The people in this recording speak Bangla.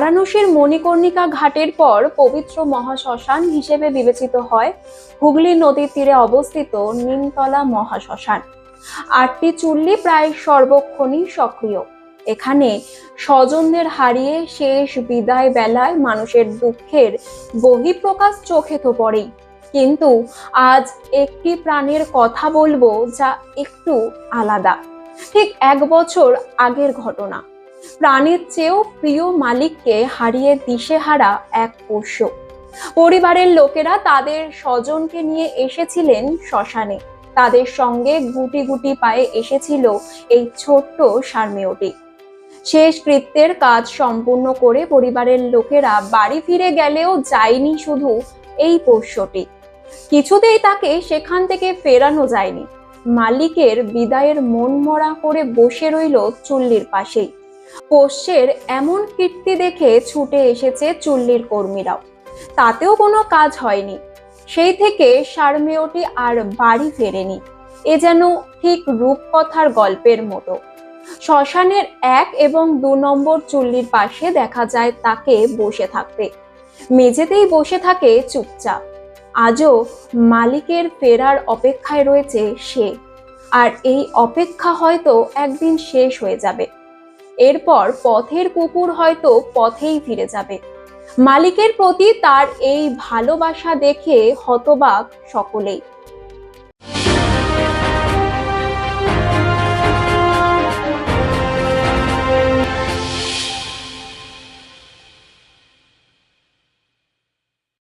বারাণসীর মণিকর্ণিকা ঘাটের পর পবিত্র মহাশ্মশান হিসেবে বিবেচিত হয় হুগলি নদীর তীরে অবস্থিত নিমতলা মহাশ্মশান। আটটি চুল্লি প্রায় সর্বক্ষণই সক্রিয়। এখানে স্বজনদের হারিয়ে শেষ বিদায় বেলায় মানুষের দুঃখের বহিঃপ্রকাশ চোখে তো পড়েই। কিন্তু আজ একটি প্রাণের কথা বলব যা একটু আলাদা। ঠিক এক বছর আগের ঘটনা। প্রাণের চেয়েও প্রিয় মালিককে হারিয়ে দিশেহারা এক পোষ্য। পরিবারের লোকেরা তাদের স্বজনকে নিয়ে এসেছিলেন শ্মশানে। তাদের সঙ্গে গুটি গুটি পায়ে এসেছিল এই ছোট্ট সারমেয়টি। শেষ কৃত্যের কাজ সম্পূর্ণ করে পরিবারের লোকেরা বাড়ি ফিরে গেলেও যায়নি শুধু এই পোষ্যটি। কিছুতেই তাকে সেখান থেকে ফেরানো যায়নি। মালিকের বিদায়ের মন মরা করে বসে রইল চুল্লির পাশেই। পোষ্যের এমন কীর্তি দেখে ছুটে এসেছে চুল্লির কর্মীরাও। তাতেও কোনো কাজ হয়নি। সেই থেকে সারমেয়টি আর বাড়ি ফেরেনি। এ যেন ঠিক রূপকথার গল্পের মতো। শ্মশানের এক এবং দু নম্বর চুল্লির পাশে দেখা যায় তাকে বসে থাকতে। মেঝেতেই বসে থাকে চুপচাপ। আজও মালিকের ফেরার অপেক্ষায় রয়েছে সে। আর এই অপেক্ষা হয়তো একদিন শেষ হয়ে যাবে। এরপর পথের কুকুর হয়তো পথেই ফিরে যাবে। মালিকের প্রতি তার এই ভালোবাসা দেখে হতবাক সকলেই।